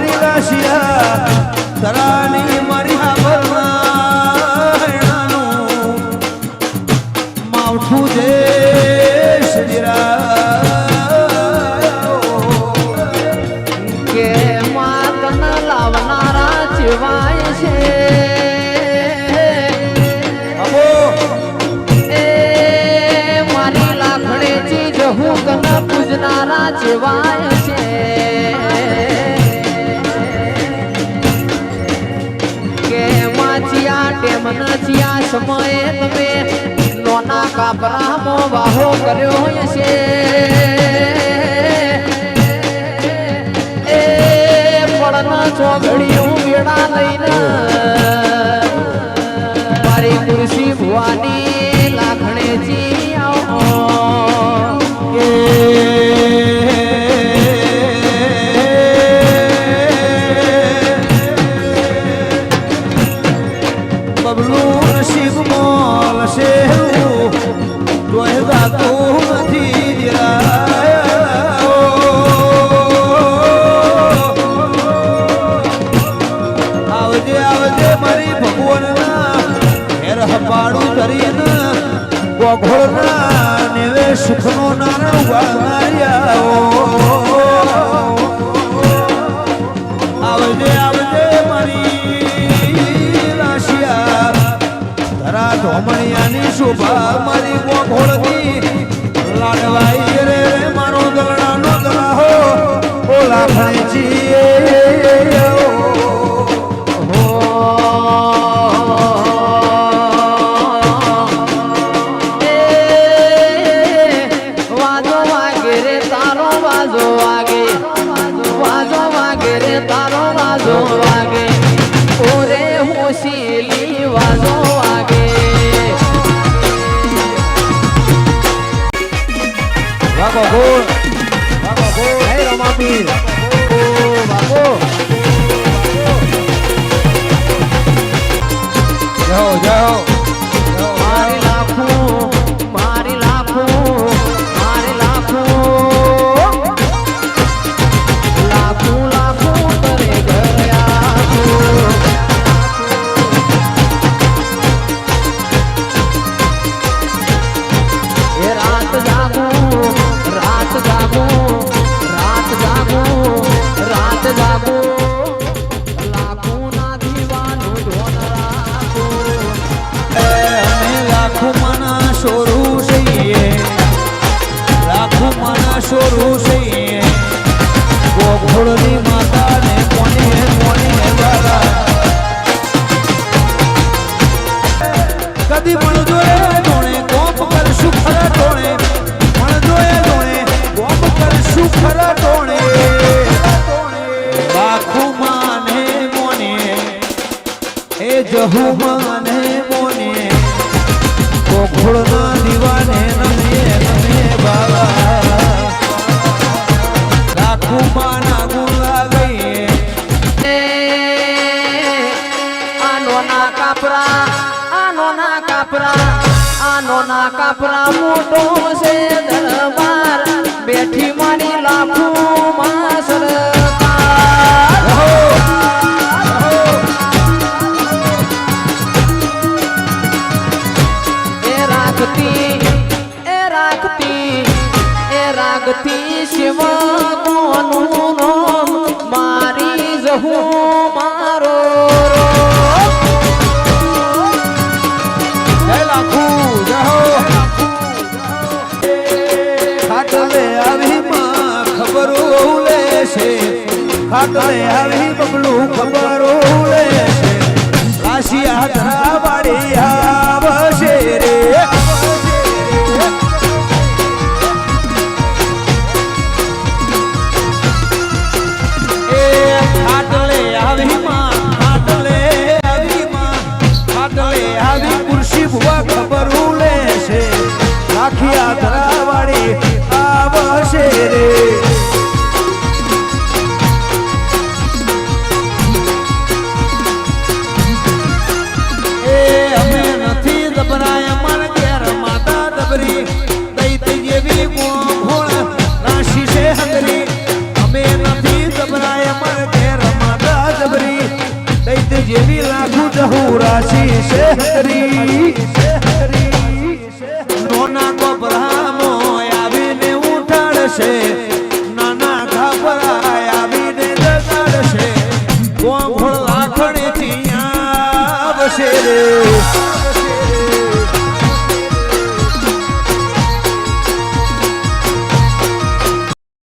મારી રાશિયા તરાની મારી હાબરનાનું માવઠું જે કે માતન લાવનારા ચેવાય છે મારી લાખડેથી જહું પૂજનારા ચેવાય છે. સમયે તમે નોના કાપરામો વાહો કર્યો છે એ પડના ચોઘડીઓ મેળા લઈને મારી ખુરશી ભુવાની ગોઘોળના નેવે સુખનો નારણ વાળનાર્યા આવજે આવજે મારી રાશિયા. ધરા ધોમણિયાની શોભા મારી લાડવાઈ હોશીલી વાજો વાગે વાગો ગોળ વાગો. ગોળ હે રમાપીર. ખરા એ જહુ માને મોને. ગોખોળના દીવાને નમે નમે બાવા. લાખો માના ગુલા ગઈએ આનો ના કાપરા. ના કાપરા મોટો છે દરબાર. બેઠી મારી લાખો માં સરકાર એ રાખતી એ રાખતી એ રાખતી શિવ કોનું ખાટલે આવી બબલું હગરી અમે નથી ગભરાય મન કે રમાતા જબરી દૈત જેવી લાખુ જહું રાશી છે હગરી નોના કોપરામો આવીને ઉઠાડશે.